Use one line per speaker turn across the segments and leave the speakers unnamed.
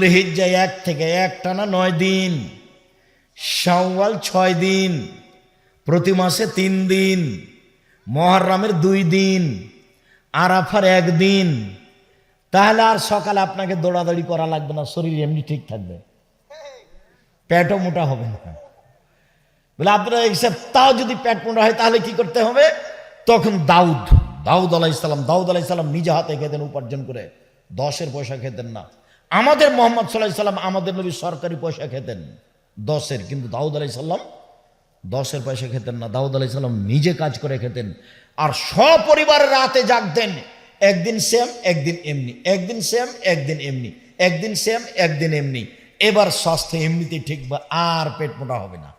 জুলহিজ্জা এক থেকে এক টানা নয় দিন, শাওয়াল ছয় দিন, প্রতি মাসে তিন দিন, মহরমের দুই দিন, আরাফার একদিন তাহলে আর সকালে আপনাকে দৌড়াদৌড়ি করা লাগবে না, শরীর এমনি ঠিক থাকবে। পেটও মোটা হবে না। বলে আপনারা হিসাব তাও যদি পেট মোটা হয় তাহলে কি করতে হবে? তখন দাউদ দাউদ আলাহ দাউদ আলাহ নিজে হাতে খেতেন, উপার্জন করে। দশের পয়সা খেতেন না। আমাদের মোহাম্মদ সাল্লাহ সাল্লাম আমাদের নবী সরকারি পয়সা খেতেন। দশের, কিন্তু দাউদ আলাহ সাল্লাম দশের পয়সা খেতেন না। দাউদ আলাহ সাল্লাম নিজে কাজ করে খেতেন। আর সপরিবারের রাতে জাগতেন, একদিন সেম একদিন এমনি। একদিন সেম একদিন এমনি। একদিন সেম একদিন এমনি। এবার স্বাস্থ্য এমনিতে ঠিক আর পেট মোটা হবে না।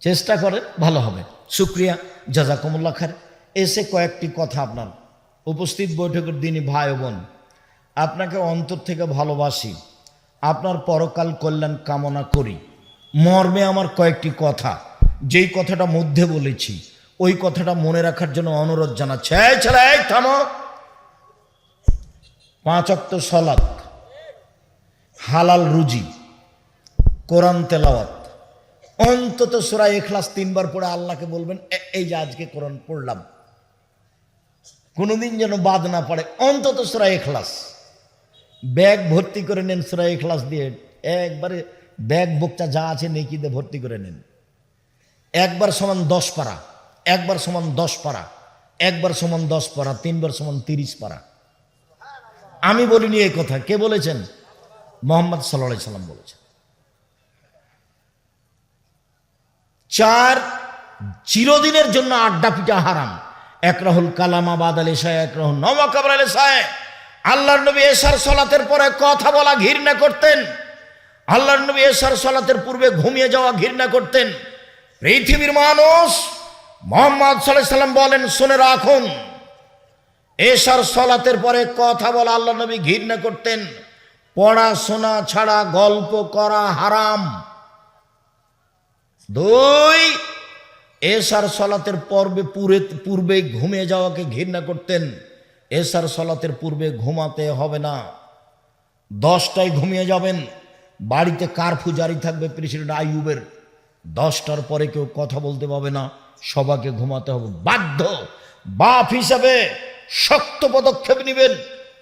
চেষ্টা করেন, ভালো হবে। শুক্রিয়া জাজাকুমুল্লা খার এসে কয়েকটি কথা আপনার। উপস্থিত বৈঠকের দিনই ভাই বোন আপনাকে অন্তর থেকে ভালোবাসি। আপনার পরকাল কল্যাণ কামনা করি। মর্মে আমার কয়েকটি কথা। যেই কথাটা মধ্যে বলেছি, ওই কথাটা মনে রাখার জন্য অনুরোধ জানাচ্ছে। এই ছেলে, এই থামো। পাঁচ অক্ত সলাৎ হালাল রুজি। কোরআন তেলাওয়াত। অন্তত সুরা এখলাস তিনবার পড়ে আল্লাহকে বলবেন এই যে আজকে কোরআন পড়লাম। কোনোদিন যেন বাদ না পড়ে। অন্তত সুরা এখলাস ব্যাগ ভর্তি করে নেন সুরা এখলাস দিয়ে। একবারে ব্যাগ বুকটা যা আছে নেকিতে ভর্তি করে নেন। একবার সমান দশ পারা, একবার সমান দশ পারা, একবার সমান দশ পারা, তিনবার সমান তিরিশ পারা। আমি বলিনি এই কথা, কে বলেছেন? মোহাম্মদ সাল্লাহ সাল্লাম বলেছেন। চার, চিরদিনের জন্য আড্ডা পিটা হারাম। এক রাহুল কালামাবাদ আল এসায় এক রাহুল নবাকাবর আল এসায় আল্লাহর নবী এসার সলাতের পরে কথা বলা ঘৃণা করতেন। আল্লাহর নবী এসার সলাতের পূর্বে ঘুমিয়ে যাওয়া ঘৃণা করতেন। পৃথিবীর মানুষ মোহাম্মদ সাল্লাম বলেন, শুনে রাখুন এসার সলাতের পরে কথা বলা আল্লাহ নবী ঘৃণা করতেন। পড়াশোনা ছাড়া গল্প করা হারাম। দুই এসার সলাতের পর্বে পুরে পূর্বে ঘুমিয়ে যাওয়াকে ঘৃণা করতেন। এসার সলাতের পূর্বে ঘুমাতে হবে না। দশটায় ঘুমিয়ে যাবেন। বাড়িতে কারফু জারি থাকবে প্রেসিডেন্ট আইয়ুবের। দশটার পরে কেউ কথা বলতে পাবে না। সবাকে ঘুমাতে হবে। বাধ্য। বাপ হিসাবে শক্ত পদক্ষেপ নেবেন।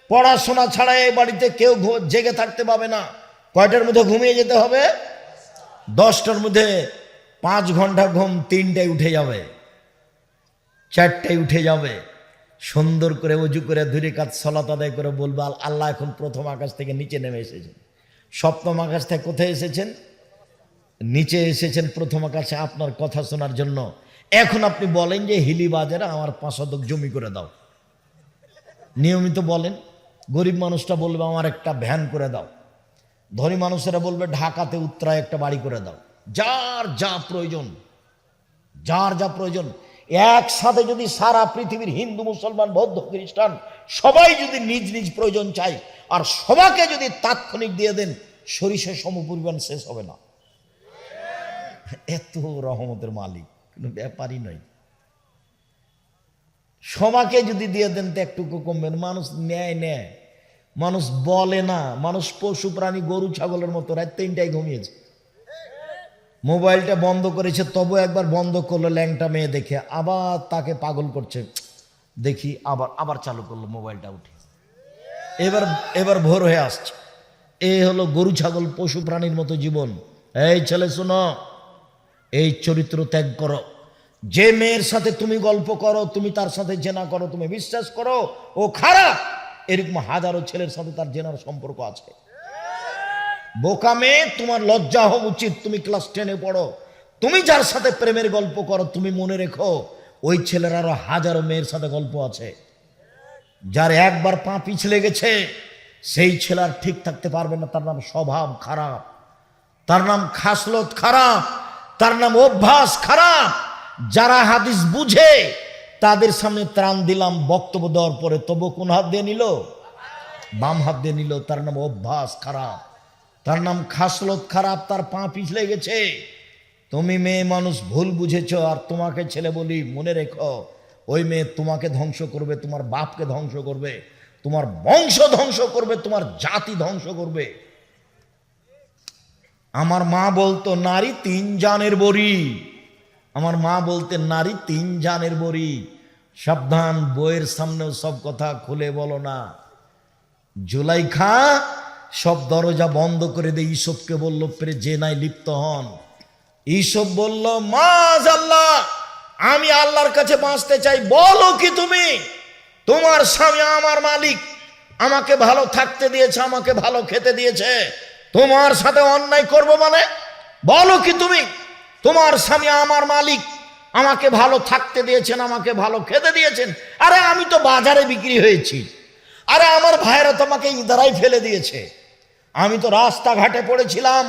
পড়াশোনা ছাড়া এই বাড়িতে কেউ জেগে থাকতে পাবে না। কয়টার মধ্যে ঘুমিয়ে যেতে হবে? দশটার মধ্যে পাঁচ ঘণ্টা ঘুম তিনটায় উঠে যাবে। চারটায় উঠে যাবে। সুন্দর করে উজু করে ধুরে কাজ সলাত আদায় করে বলবে, "আল- আল্লাহ এখন প্রথম আকাশ থেকে নিচে নেমে এসেছেন। সপ্তম আকাশ থেকে কোথায় এসেছেন? নিচে এসেছেন প্রথম আকাশে আপনার কথা শোনার জন্য। এখন আপনি বলেন যে, হিলি বাজারে আমার পাঁচ শতক জমি করে দাও। নিয়মিত বলেন, গরিব মানুষটা বলবে, আমার একটা ভ্যান করে দাও। ধনী মানুষেরা বলবে, ঢাকাতে উত্তরায় একটা বাড়ি করে দাও। যার যা প্রয়োজন, যার যা প্রয়োজন একসাথে যদি সারা পৃথিবীর হিন্দু, মুসলমান, বৌদ্ধ, খ্রিস্টান সবাই যদি নিজ নিজ প্রয়োজন চাই আর সবাকে যদি তাৎক্ষণিক দিয়ে দেন, সরিষা সমপরিমাণ শেষ হবে না। এত রহমতের মালিক, কোনো ব্যাপারই নয়। সবাকে যদি দিয়ে দেন তো একটুকু কমবেন। মানুষ নেয় নেয়। মানুষ বলে না। মানুষ পশু, প্রাণী, গরু, ছাগলের মতো রাত তিনটায় ঘুমিয়েছে। মোবাইলটা বন্ধ করেছে তবু একবার বন্ধ করল ল্যাংটা মেয়ে দেখে। আবার তাকে পাগল করছে। দেখি আবার আবার চালু করল মোবাইলটা উঠে। এবার এবার ভোর হয়ে আসছে। এ হলো গরু ছাগল, পশু প্রাণীর মতো জীবন। এই ছেলে, শোনো, এই চরিত্র ত্যাগ করো। যে মেয়ের সাথে তুমি গল্প করো, তুমি তার সাথে জেনা করো, তুমি বিশ্বাস করো, ও খারাপ। এরকম হাজারো ছেলের সাথে তার জেনার সম্পর্ক আছে। বোকা মেয়ে তোমার লজ্জা হওয়া উচিত, তুমি ক্লাস টেনে পড়ো। তুমি যার সাথে প্রেমের গল্প করো, তুমি মনে রেখো, ওই ছেলের আরও হাজারো মেয়ের সাথে গল্প আছে। যার একবার পা পিছলে গেছে, সেই ছেলে আর ঠিক থাকতে পারবে না, তার নাম স্বভাব খারাপ। তার নাম খাসলত খারাপ, তার নাম অভ্যাস খারাপ। যারা হাদিস বুঝে, তাদের সামনে ত্রাণ দিলাম, বক্তব্য দেওয়ার পরে তবু কোন হাত দিয়ে নিল? বাম হাত দিয়ে নিল, তার নাম অভ্যাস খারাপ। তার নাম খাসলত খারাপ, তার পা পিছলে গেছে। তুমি মেয়ে মানুষ, ভুল বুঝেছ, আর তোমাকে ছেলে বলি, মনে রেখো, ওই মেয়ে তোমাকে ধ্বংস করবে, তোমার বাপকে ধ্বংস করবে, তোমার বংশ ধ্বংস করবে, তোমার জাতি ধ্বংস করবে। আমার মা বলতো, নারী তিন জানের বড়ি। আমার মা বলতেন, নারী তিন জানের বড়ি। সাবধান, বইয়ের সামনেও সব কথা খুলে বলো না। জুলাইখা সব দরজা বন্ধ করে দিয়ে ঈসবকে বলল, পেরে, যে নাই লিপ্ত হন। ঈসব বলল মাজ আল্লাহ আমি আল্লাহর কাছে বাঁচতে চাই, বলো কি তুমি? তোমার স্বামী আমার মালিক, আমাকে ভালো থাকতে দিয়েছে, আমাকে ভালো খেতে দিয়েছে। তোমার সাথে অন্যায় করব মানে? বলো কি তুমি? তোমার স্বামী আমার মালিক, আমাকে ভালো থাকতে দিয়েছেন, আমাকে ভালো খেতে দিয়েছেন। আরে, আমি তো বাজারে বিক্রি হয়েছি। আরে, আমার ভাইরা তোমাকে ইদারাই ফেলে দিয়েছে। আমি তো রাস্তাঘাটে পড়েছিলাম।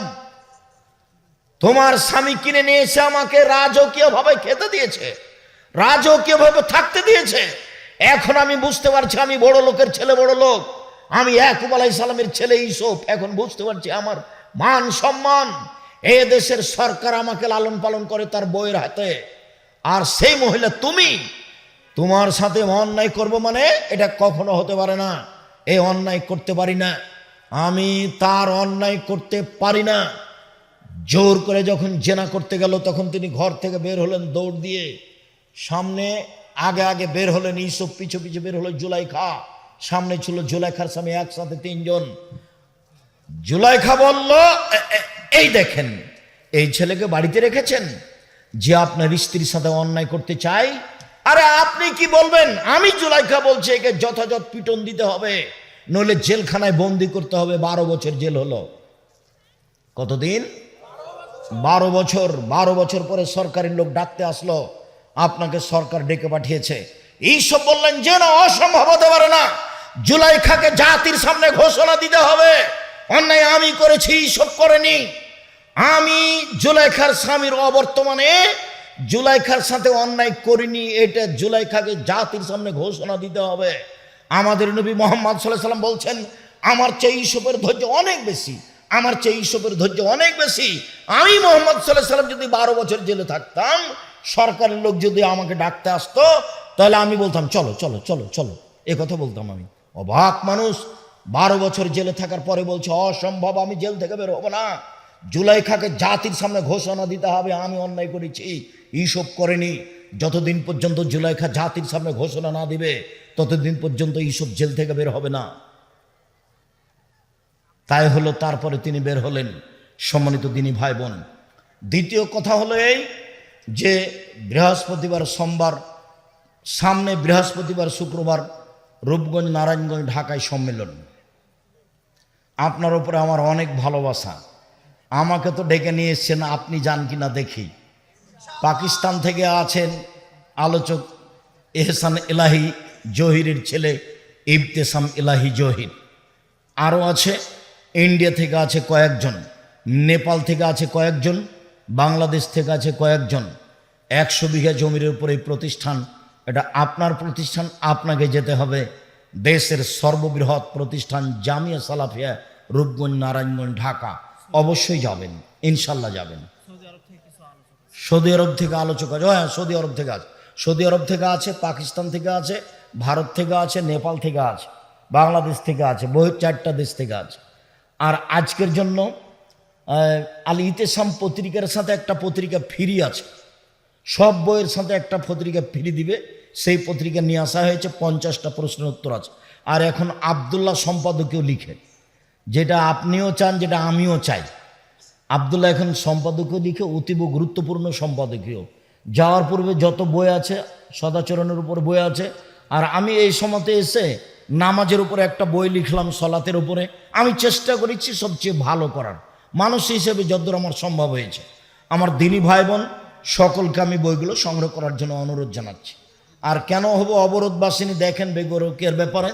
তোমার স্বামী কিনে নিয়ে এসে আমাকে রাজকীয় ভাবে খেতে দিয়েছে রাজকীয় ভাবে থাকতে দিয়েছে। এখন আমি বুঝতে পারছি আমি বড় লোকের ছেলে, বড় লোক। আমি ইয়াকুব আলাই সালামের ছেলে ইসব এখন বুঝতে পারছি আমার মান সম্মান। এ দেশের সরকার আমাকে লালন পালন করে তার বইয়ের হাতে। আর সেই মহিলা তুমি, তোমার সাথে অন্যায় করব মানে এটা কখনো হতে পারে না। এই অন্যায় করতে পারি না। আমি তার অন্যায় করতে পারি না। জোর করে যখন জেনা করতে গেল, তখন তিনি ঘর থেকে বের হলেন দৌড় দিয়ে। সামনে আগে আগে বের হলেন ইসব, পিছু পিছু বের হলো জুলাইখা। সামনে ছিল জুলাইখার স্বামী, একসাথে তিনজন। জুলাইখা বলল, "এ- এ- এই দেখেন, এই ছেলেকে বাড়িতে রেখেছেন? যে আপনার স্ত্রীর সাথে অন্যায় করতে চাই আরে আপনি কি বলবেন? আমি জুলাইখা বলছি, একে যথাযথ পিটন দিতে হবে। নইলে জেলখানায় বন্দি করতে হবে, বারো বছর জেল হলো। কতদিন? বারো বছর বারো বছর পরে সরকারি লোক ডাকতে আসলো, আপনাকে সরকার ডেকে পাঠিয়েছে। এইসব বললেন যে না, অসম্ভব হতে পারে না। জুলাই খাকে জাতির সামনে ঘোষণা দিতে হবে। অন্যায় আমি করেছি, এইসব করেনি। আমি জুলাইখার স্বামীর অবর্তমানে জুলাইখার সাথে অন্যায় করিনি, এটা জুলাইখাকে জাতির সামনে ঘোষণা দিতে হবে। আমাদের নবী মোহাম্মদ সাল্লাম বলছেন, আমার চেয়ে ইসবের ধৈর্য অনেক বেশি, আমার চেয়ে ইসবের ধৈর্য অনেক বেশি। আমি মোহাম্মদ সাল্লাম যদি বারো বছর জেলে থাকতাম, সরকারের লোক যদি আমাকে ডাকতে আসতো, তাহলে আমি বলতাম, চলো চলো চলো চলো। এ কথা বলতাম আমি। অবাক মানুষ, বারো বছর জেলে থাকার পরে বলছে, অসম্ভব, আমি জেল থেকে বের হব না। জুলাইখাকে জাতির সামনে ঘোষণা দিতে হবে, আমি অন্যায় করেছি। এইসব করেনি। যতদিন পর্যন্ত জুলাইখা জাতির সামনে ঘোষণা না দিবে ততদিন পর্যন্ত এইসব জেল থেকে বের হবে না। তাই হলো তারপরে তিনি বের হলেন সম্মানিত দিনী ভাই বোন দ্বিতীয় কথা হলো এই যে বৃহস্পতিবার সোমবার, সামনে বৃহস্পতিবার, শুক্রবার রূপগঞ্জ, নারায়ণগঞ্জ, ঢাকায় সম্মেলন। আপনার উপরে আমার অনেক ভালোবাসা। আমাকে তো ডেকে নিয়ে এসছেন, আপনি যান কিনা দেখি। পাকিস্তান থেকে আছেন আলোচক এহসান এলাহি জহিরের ছেলে ইবতেসাম এলাহি জহির। আরও আছে, ইন্ডিয়া থেকে আছে কয়েকজন, নেপাল থেকে আছে কয়েকজন, বাংলাদেশ থেকে আছে কয়েকজন। একশো বিঘা জমির উপর এই প্রতিষ্ঠান, এটা আপনার প্রতিষ্ঠান, আপনাকে যেতে হবে। দেশের সর্ববৃহৎ প্রতিষ্ঠান জামিয়া সালাফিয়া, রূপগঞ্জ, নারায়ণগঞ্জ, ঢাকা। অবশ্যই যাবেন, ইনশাল্লাহ যাবেন। সৌদি আরব থেকে আলোচক আছে হ্যাঁ সৌদি আরব থেকে আছে। সৌদি আরব থেকে আছে, পাকিস্তান থেকে আছে ভারত থেকে আছে, নেপাল থেকে আছে, বাংলাদেশ থেকে আছে বহু চারটা দেশ থেকে আছে। আর আজকের জন্য আল ইতেসাম পত্রিকার সাথে একটা পত্রিকা ফ্রি আছে। সব বইয়ের সাথে একটা পত্রিকা ফ্রি দিবে। সেই পত্রিকা নিয়ে আসা হয়েছে, পঞ্চাশটা প্রশ্নের উত্তর আছে। আর এখন আবদুল্লাহ সম্পাদকীয় লিখে, যেটা আপনিও চান, যেটা আমিও চাই। আবদুল্লাহ এখন সম্পাদকীয় লিখে অতীব গুরুত্বপূর্ণ সম্পাদকীয়। যাওয়ার পূর্বে যত বই আছে, সদাচরণের উপর বই আছে আর আমি এই সময়তে এসে নামাজের উপরে একটা বই লিখলাম সলাতের উপরে। আমি চেষ্টা করেছি সবচেয়ে ভালো করার। মানুষ হিসেবে যতদূর আমার সম্ভব হয়েছে। আমার দিনী ভাই বোন সকলকে আমি বইগুলো সংগ্রহ করার জন্য অনুরোধ জানাচ্ছি। আর কেন হব অবরোধবাসিনী দেখেন বেগরকের ব্যাপারে?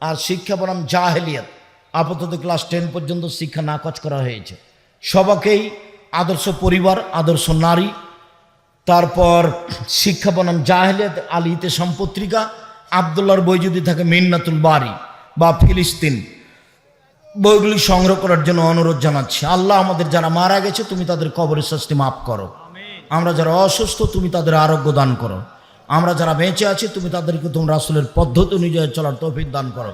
আর শিক্ষা বনাম জাহেলিয়াত। আপাতত ক্লাস টেন পর্যন্ত শিক্ষা নাকচ করা হয়েছে। সবাকেই আদর্শ পরিবার, আদর্শ নারী। তারপর শিক্ষা বনাম জাহেলিয়াত আলী ইতেসাম পত্রিকা আবদুল্লাহর বই যদি থাকে মিন্নাতুল বাড়ি বা ফিলিস্তিন, বইগুলি সংগ্রহ করার জন্য অনুরোধ জানাচ্ছি। আল্লাহ আমাদের যারা মারা গেছে, তুমি তাদের কবরের শাস্তি মাফ করো। আমরা যারা অসুস্থ, তুমি তাদের আরোগ্য দান করো। আমরা যারা বেঁচে আছি, তুমি তাদেরকে তোমার রাসুলের পদ্ধতি অনুযায়ী চলার তৌফিক দান করো।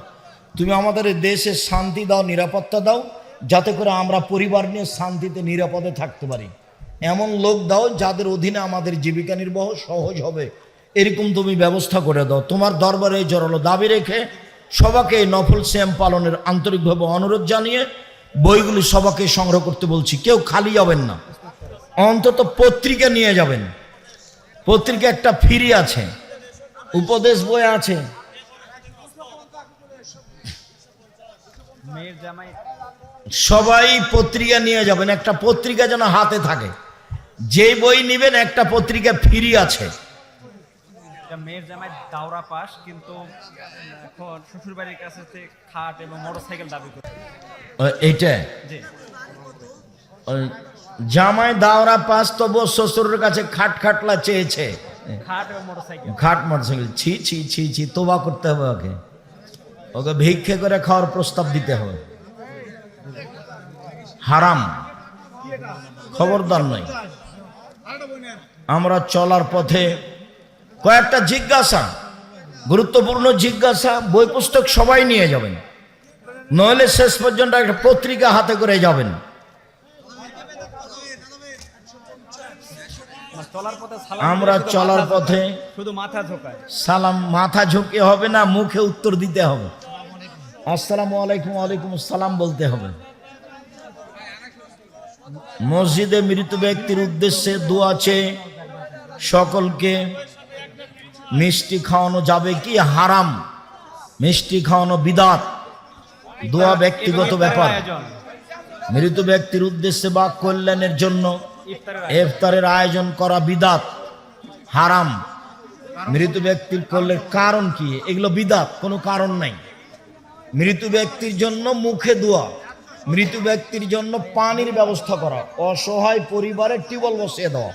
তুমি আমাদের দেশে শান্তি দাও, নিরাপত্তা দাও, যাতে করে আমরা পরিবার নিয়ে শান্তিতে, নিরাপদে থাকতে পারি। এমন লোক দাও যাদের অধীনে আমাদের জীবিকা নির্বাহ সহজ হবে। এরকম তুমি ব্যবস্থা করে দাও। তোমার দরবারে জোরালো দাবি রেখে সবাকে নফল শ্যাম পালনের আন্তরিকভাবে অনুরোধ জানিয়ে বইগুলি সবাকে সংগ্রহ করতে বলছি। কেউ খালি যাবেন না। অন্তত পত্রিকা নিয়ে যাবেন। পত্রিকা একটা ফ্রি আছে। উপদেশ বই আছে। সবাই পত্রিকা নিয়ে যাবেন। একটা পত্রিকা যেন হাতে থাকে। যে বই নিবেন, একটা পত্রিকা ফ্রি আছে।
মেয়ের জামাই দাওরা পাস কিন্তু এখন শ্বশুর বাড়ির কাছে খাট এবং মোটরসাইকেল দাবি করে।
এইটা?
জি।
জামাই দাওরা পাস তবু শ্বশুরের কাছে খাট খাটলা চেয়েছে।
খাট মোটরসাইকেল।
ছি ছি ছি ছি তোবা করতে হবে ওকে। ওকে ভিক্ষে করে খাওয়ার প্রস্তাব দিতে হবে। হারাম। খবরদার নয় আমরা চলার পথে কয়েকটা জিজ্ঞাসা, গুরুত্বপূর্ণ জিজ্ঞাসা বই পুস্তক সবাই নিয়ে যাবেন। নইলে শেষ পর্যন্ত একটা পত্রিকা হাতে করে যাবেন। আমরা চলার পথে
শুধু মাথা ঝোকায়
সালাম, মাথা ঝুঁকে হবে না, মুখে উত্তর দিতে হবে। আসসালামু আলাইকুম আলাইকুম সালাম বলতে হবে। মসজিদে মৃত ব্যক্তির উদ্দেশ্যে দোয়া আছে সকলকে মিষ্টি খাওয়ানো যাবে কি? হারাম। মিষ্টি খাওয়ানো বিদাত। দোয়া ব্যক্তিগত ব্যাপার। মৃত ব্যক্তির উদ্দেশ্যে বা কল্যাণের জন্য
ইফতারের
আয়োজন করা বিদাত। হারাম। মৃত ব্যক্তির করলে কারণ কি? এগুলো বিদাত কোনো কারণ নাই। মৃত ব্যক্তির জন্য মুখে দোয়া। মৃত ব্যক্তির জন্য পানির ব্যবস্থা করা। অসহায় পরিবারের টিউবওয়েল বসিয়ে দেওয়া।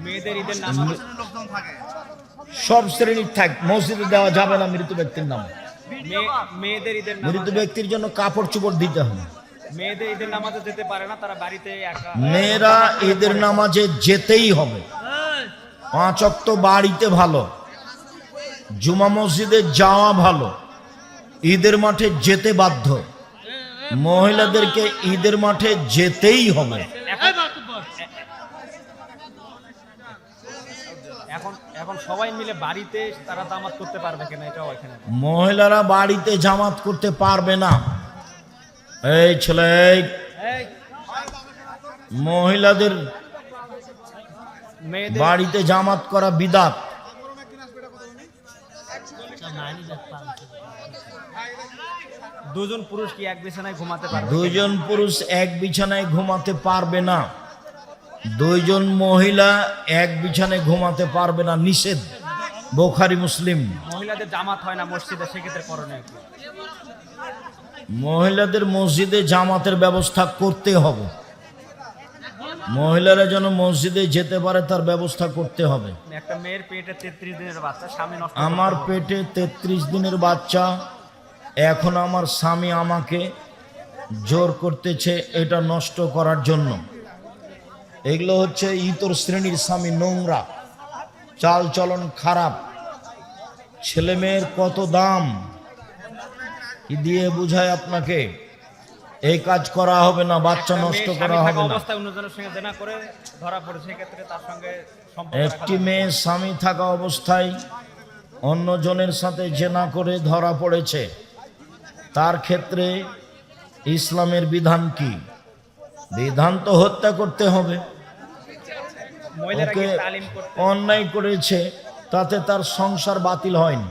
মেয়েদের ঈদের
সব শ্রেণির থাক মসজিদে দেওয়া যাবে না মৃত ব্যক্তির নাম।
মেয়েদের ঈদের
মৃত ব্যক্তির জন্য কাপড় চোপড় দিতে হবে।
মেয়েদের ঈদের নামাজে যেতে পারে না তারা বাড়িতে একা
মেয়েরা ঈদের নামাজে যেতেই হবে। পাঁচ অক্ত বাড়িতে ভালো জুমা মসজিদে যাওয়া ভালো ঈদের মাঠে যেতে বাধ্য। মহিলাদেরকে ঈদের মাঠে যেতেই হবে
এখন এখন সবাই মিলে বাড়িতে তারা দামাত করতে পারবে কিনা এটাও এখানে।
মহিলারা বাড়িতে জামাত করতে পারবে না। এই ছেলে মহিলাদের বাড়িতে জামাত করা বিদাত।
দুজন পুরুষ কি এক বিছানায় ঘুমাতে পারবে
দুইজন পুরুষ এক বিছানায় ঘুমাতে পারবে না। দুইজন মহিলা এক বিছানে ঘুমাতে পারবে না নিষেধ। বোখারি মুসলিম।
মহিলাদের জামাত হয় না মসজিদে সেক্ষেত্রে করণীয়
মহিলাদের মসজিদে জামাতের ব্যবস্থা করতে হবে। মহিলারা যেন মসজিদে যেতে পারে তার ব্যবস্থা করতে হবে।
একটা মেয়ের পেটে তেত্রিশ দিনের বাচ্চা স্বামী
আমার পেটে তেত্রিশ দিনের বাচ্চা এখন আমার স্বামী আমাকে জোর করতেছে এটা নষ্ট করার জন্য। এগুলো হচ্ছে ইতর শ্রেণির স্বামী নোংরা। চাল চলন খারাপ। ছেলে মেয়ের কত দাম? কি দিয়ে বুঝায় আপনাকে? এই কাজ করা হবে না বাচ্চা নষ্ট করা হবে না। একটি মেয়ে স্বামী থাকা অবস্থায় অন্যজনের সাথে জেনা করে ধরা পড়েছে। তার ক্ষেত্রে ইসলামের বিধান কি? বিধান তো হত্যা করতে হবে। ওকে অন্যায় করেছে তাতে তার সংসার বাতিল হয়নি।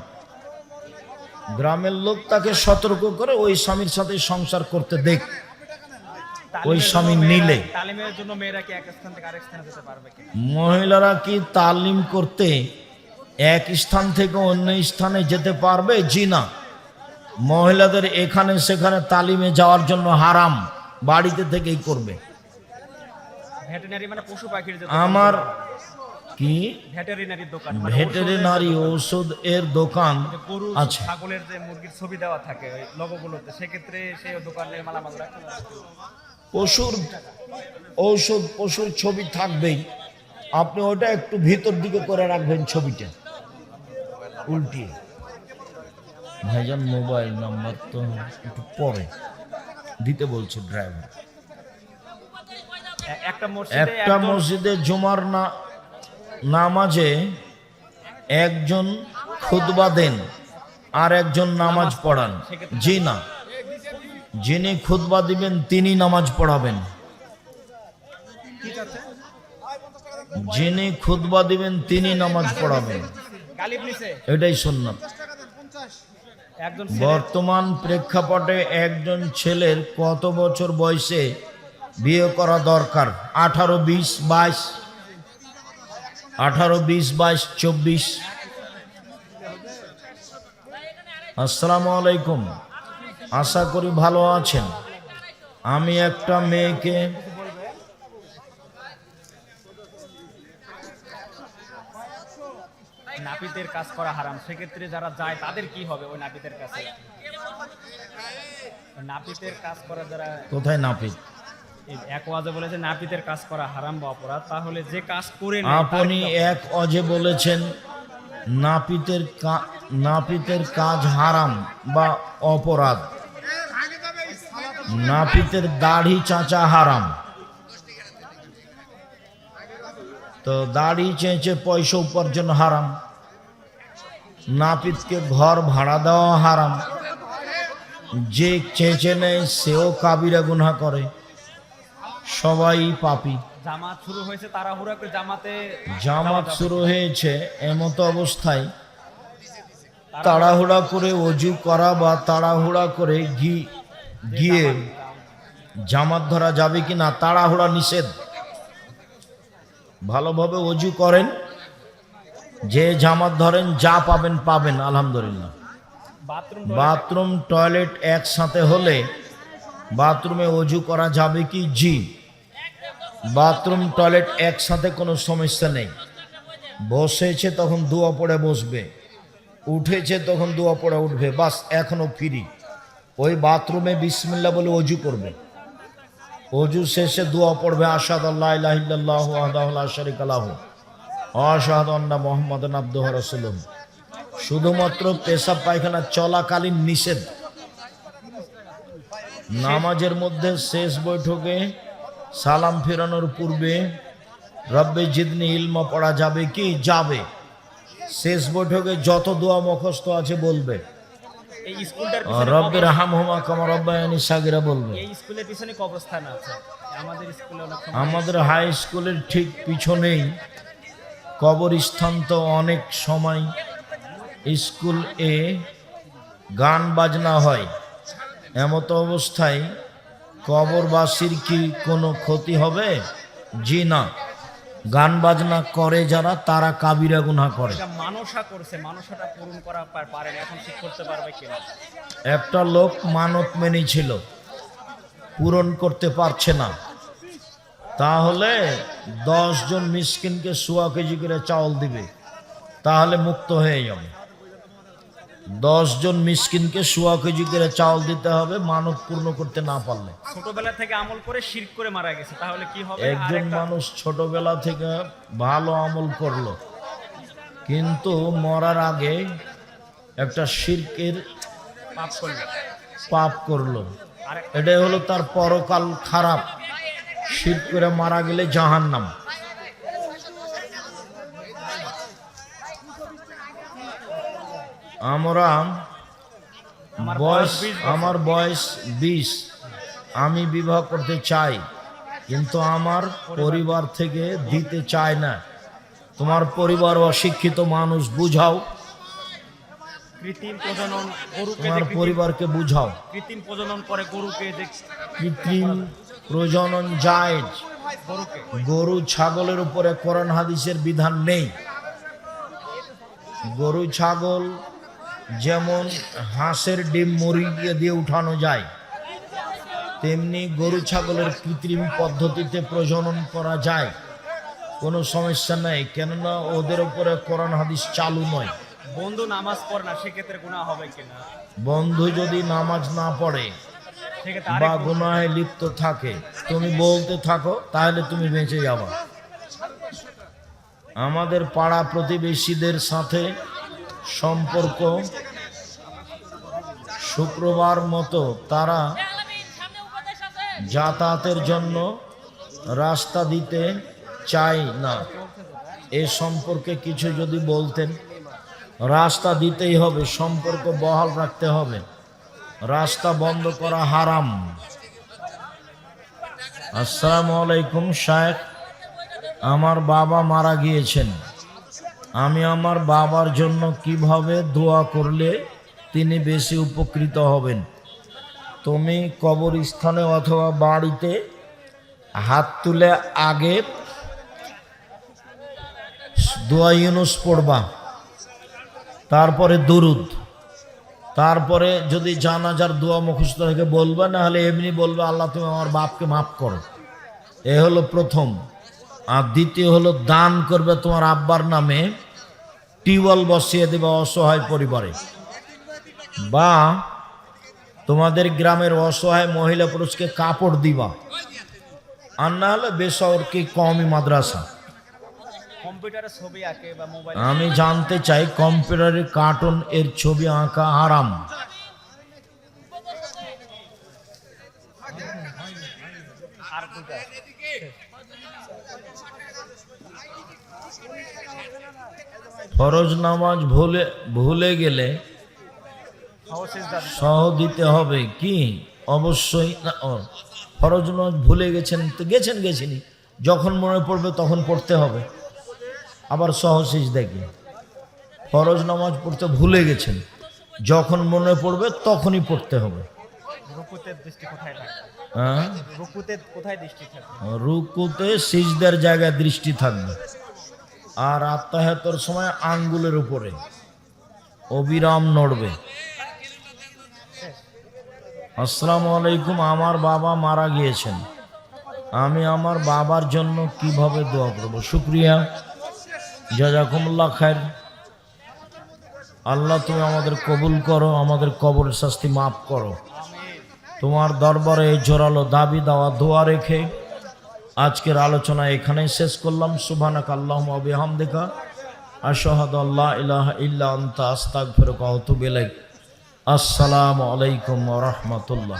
গ্রামের লোক তাকে সতর্ক করে ওই স্বামীর সাথে সংসার করতে দেখ। ওই স্বামী নিলে। মহিলারা কি তালিম করতে এক স্থান থেকে অন্য স্থানে যেতে পারবে? জি না। মহিলাদের এখানে সেখানে তালিমে যাওয়ার জন্য হারাম। বাড়িতে থেকেই করবে।
ভেটেরিনারি মানে
আমার কি?
ভেটেরিনারি দোকান মানে
ভেটেরিনারি ঔষধ এর দোকান আছে।
ছাগলের যে মুরগির ছবি দেওয়া থাকে ওই লোগোগুলোতে সেক্ষেত্রে সেই দোকানের মালামাল
পশুর ঔষধ পশুর ছবি থাকবেই। আপনি ওটা একটু ভিতর দিকে করে রাখবেন ছবিটা। উল্টিয়ে। ভাইজান মোবাইল নাম্বার তো একটু পরে। দিতে বলছে ড্রাইভার
একটা মসজিদে
জুমার না নামাজে একজন খুতবা দেন আর একজন নামাজ পড়ান। জি না। যিনি খুতবা দিবেন তিনি নামাজ পড়াবেন। যিনি খুতবা দিবেন তিনি নামাজ পড়াবেন। এটাই সুন্নাত। বর্তমান প্রেক্ষাপটে একজন ছেলের কত বছর বয়সে বিয়ে করা দরকার? আঠারো, বিশ, বাইশ? আঠারো, বিশ, বাইশ, চব্বিশ? আসসালামু আলাইকুম। আশা করি ভালো আছেন। আমি একটা মেয়েকে
নাপিতের কাজ করা হারাম। সেক্ষেত্রে যারা যায় তাদের কি হবে ওই নাপিতের কাছে? নাপিতের কাজ করা যারা
কোথায় নাপিত?
এক ওয়াজে বলে যে নাপিতের কাজ করা হারাম বা অপরাধ। তাহলে যে কাজ করে
আপনি এক অজে বলেছেন নাপিতের নাপিতের কাজ হারাম বা অপরাধ। নাপিতের দাড়ি চাচা হারাম। তো দাড়ি চেঁচে পয়সা উপার্জন হারাম। নাপিতকে ঘর ভাড়া দেওয়া হারাম। যে চেঁচে নেয় সেও কাবিরা গুনা করে। সবাই পাপি।
জামাত শুরু হয়েছে তাড়াহুড়া করে জামাতে
জামাত শুরু হয়েছে এমতো অবস্থায়। তাড়াহুড়া করে অজু করা বা তাড়াহুড়া করে গি- গিয়ে জামাত ধরা যাবে কি না তাড়াহুড়া নিষেধ। ভালোভাবে অজু করেন। যে জামাত ধরেন যা পাবেন পাবেন আলহামদুলিল্লাহ।
বাথরুম
টয়লেট একসাথে হলে বাথরুমে অজু করা যাবে কি? জি। বাথরুম টয়লেট একসাথে কোনো সমস্যা নেই। বসেছে তখন দুয়া পড়ে বসবে। উঠেছে তখন দুয়া পড়ে উঠবে। বাস এখনও ফিরি। ওই বাথরুমে বিসমিল্লা বলে অজু করবে। অজু শেষে দোয়া পড়বে আসাদ আল্লাহ ইলাহিল্লাহ আদাহুল্লাহ শরিক আলাহ আসাদ আন্না মোহাম্মদ আব্দুহ রসুলম শুধুমাত্র পেশাব পায়খানা চলাকালীন নিষেধ। নামাজের মধ্যে শেষ বৈঠকে সালাম ফেরানোর পূর্বে রব্বে জিদনি ইলমা পড়া যাবে কি যাবে? শেষ বৈঠকে যত দোয়া মুখস্থ আছে বলবে। রব্বের হামহমা কামা রব্বায়ানি সাগিরা বলবে।
আমাদের
হাই স্কুলের ঠিক পিছনেই কবরস্থান তো অনেক সময় স্কুল এ গান বাজনা হয়। এমতো অবস্থায় কবরবাসীর কি কোনো ক্ষতি হবে? জি না। গান বাজনা করে যারা তারা কাবিরা গুনা করে।
মানসা করছে মানসাটা পূরণ করা পারে এখন ঠিক করতে পারবে কিনা
একটা লোক মানত মেনেছিল পূরণ করতে পারছে না। তাহলে জন মিসকিনকে সোয়া কেজি করে চাউল দিবে তাহলে মুক্ত হয়ে যাবে। দশ জন মিসকিনকে সোয়া কেজি করে চাউল দিতে হবে মানব পূর্ণ করতে না পারলে।
ছোটবেলা থেকে আমল করে শিরক করে মারা গেছে তাহলে কি হবে?
একজন মানুষ ছোটবেলা থেকে ভালো আমল করল কিন্তু মরার আগে একটা শিরকের
পাপ
করল। এটাই হলো তার পরকাল খারাপ। শীত করে মারা গেলে জাহান্নাম। আমরা বয়স
বয়স 20 বছর।
আমার বয়স বিশ। আমি বিবাহ করতে চাই কিন্তু আমার পরিবার থেকে দিতে চায় না। তোমার পরিবার অশিক্ষিত মানুষ বুঝাও।
কৃত্রিম প্রজনন
তোমার পরিবারকে বুঝাও।
কৃত্রিম প্রজনন করে গরুকে
কৃত্রিম প্রজনন জায়েজ গরু ছাগলের উপরে কোরআন হাদিসের বিধান নেই। গরু ছাগল যেমন হাঁসের ডিম মুরগি দিয়ে উঠানো যায় তেমনি গরু ছাগলের কৃত্রিম পদ্ধতিতে প্রজনন করা যায়। কোনো সমস্যা নেই কেননা ওদের উপরে কোরআন হাদিস চালু নয়।
বন্ধু নামাজ পড়ে না সেক্ষেত্রে গুণা হবে কিনা?
বন্ধু যদি নামাজ না পড়ে বা গুনাহে লিপ্ত থাকে। তুমি বলতে থাকো, তাহলে তুমি বেঁচে যাবা। আমাদের পাড়া প্রতিবেশীদের সাথে সম্পর্ক শুক্রবার মতো তারা যাতায়াতের জন্য রাস্তা দিতে চায় না। এ সম্পর্কে কিছু যদি বলতেন। রাস্তা দিতেই হবে, সম্পর্ক বহাল রাখতে হবে। রাস্তা বন্ধ করা হারাম। আসসালামু আলাইকুম, শায়েখ। আমার বাবা মারা গিয়েছেন। আমি আমার বাবার জন্য কীভাবে দোয়া করলে তিনি বেশি উপকৃত হবেন? তুমি কবরস্থানে অথবা বাড়িতে হাত তুলে আগে দোয়া ইউনুস পড়বা, তারপরে দুরুদ। তারপরে যদি জানাজার দোয়া মুখস্থ থেকে বলবে না হলে এমনি বলবে, আল্লাহ তুমি আমার বাপকে মাফ করো। এ হলো প্রথম। আর দ্বিতীয় হলো দান করবে তোমার আব্বার নামে, টিউবওয়েল বসিয়ে দেবে অসহায় পরিবারে। বা তোমাদের গ্রামের অসহায় মহিলা পুরুষকে কাপড় দিবা। আর না হলে বেসরকারি কমই মাদ্রাসা।
কম্পিউটারে ছবি আঁকে বা মোবাইল
আমি জানতে চাই কম্পিউটারের কার্টুন এর ছবি আঁকা হারাম। ফরজ নামাজ ভুলে ভুলে গেলে সহ দিতে হবে কি? অবশ্যই ফরজ নামাজ ভুলে গেছেন তো গেছেন গেছেনি যখন মনে পড়বে তখন পড়তে হবে। আবার সহসিস দেখে। ফরজ নামাজ পড়তে ভুলে গেছেন। যখন মনে পড়বে তখনই পড়তে হবে।
রুকুতে
হ্যাঁ? সিজদের জায়গায় দৃষ্টি থাকবে। আর আত্মাহাতর সময় আঙ্গুলের উপরে। অবিরাম নড়বে। আসসালামু আলাইকুম আমার বাবা মারা গিয়েছেন। আমি আমার বাবার জন্য কীভাবে দোয়া করব? শুক্রিয়া। জাজাকুমুল্লাহ খায়ের আল্লাহ, তুমি আমাদের কবুল করো, আমাদের কবরের শাস্তি মাফ করো। তোমার দরবারে এই জোরালো দাবি দেওয়া দোয়া রেখে আজকের আলোচনা এখানেই শেষ করলাম। সুবহানাক আল্লাহুম্মা ওয়া দেখা আশহাদু আল্লা ইলাহা ইল্লা ওয়া আতুবু ইলাইক। আসসালামু আলাইকুম রাহমাতুল্লাহ।